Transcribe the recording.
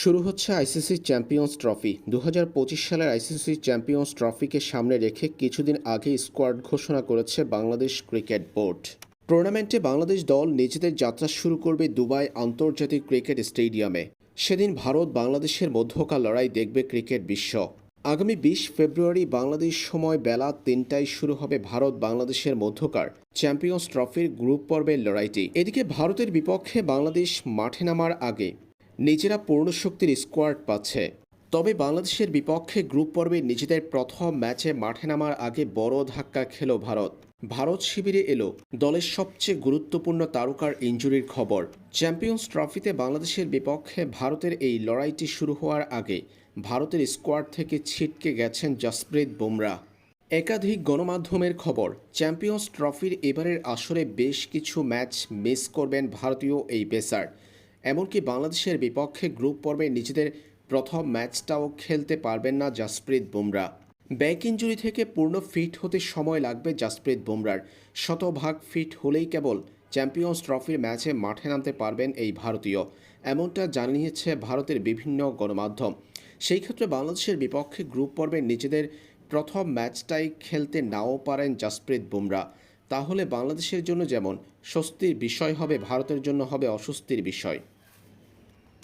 শুরু হচ্ছে ICC champions trophy. দু হাজার পঁচিশ সালের আইসিসি চ্যাম্পিয়ন্স ট্রফিকে সামনে রেখে কিছুদিন আগে স্কোয়াড ঘোষণা করেছে বাংলাদেশ ক্রিকেট বোর্ড। টুর্নামেন্টে বাংলাদেশ দল নিজেদের যাত্রা শুরু করবে দুবাই আন্তর্জাতিক ক্রিকেট স্টেডিয়ামে। সেদিন ভারত বাংলাদেশের মধ্যকার লড়াই দেখবে ক্রিকেট বিশ্ব। আগামী বিশ ফেব্রুয়ারি বাংলাদেশ সময় বেলা তিনটায় শুরু হবে ভারত বাংলাদেশের মধ্যকার চ্যাম্পিয়ন্স ট্রফির গ্রুপ পর্বের লড়াইটি। এদিকে ভারতের বিপক্ষে বাংলাদেশ মাঠে নামার আগে নিজেরা পূর্ণশক্তির স্কোয়াড পাচ্ছে। তবে বাংলাদেশের বিপক্ষে গ্রুপ পর্বে নিজেদের প্রথম ম্যাচে মাঠে নামার আগে বড় ধাক্কা খেল ভারত। ভারত শিবিরে এলো দলের সবচেয়ে গুরুত্বপূর্ণ তারকার ইঞ্জুরির খবর। চ্যাম্পিয়ন্স ট্রফিতে বাংলাদেশের বিপক্ষে ভারতের এই লড়াইটি শুরু হওয়ার আগে ভারতের স্কোয়াড থেকে ছিটকে গেছেন জসপ্রীত বুমরা। একাধিক গণমাধ্যমের খবর চ্যাম্পিয়ন্স ট্রফির এবারের আসরে বেশ কিছু ম্যাচ মিস করবেন ভারতীয় এই পেসার এমনকি বাংলাদেশের বিপক্ষে গ্রুপ পর্বে নিজেদের প্রথম ম্যাচটাও খেলতে পারবেন না জাসপ্রীত বুমরা। ব্যাক ইঞ্জুরি থেকে পূর্ণ ফিট হতে সময় লাগবে জাসপ্রীত বুমরার। শতভাগ ফিট হলেই কেবল চ্যাম্পিয়ন্স ট্রফির ম্যাচে মাঠে নামতে পারবেন এই ভারতীয়। এমনটা জানিয়েছে ভারতের বিভিন্ন গণমাধ্যম। সেই ক্ষেত্রে বাংলাদেশের বিপক্ষে গ্রুপ পর্বে নিজেদের প্রথম ম্যাচটাই খেলতে নাও পারেন জাসপ্রীত বুমরা। তাহলে বাংলাদেশের জন্য যেমন স্বস্তির বিষয় হবে, ভারতের জন্য হবে অস্বস্তির বিষয়।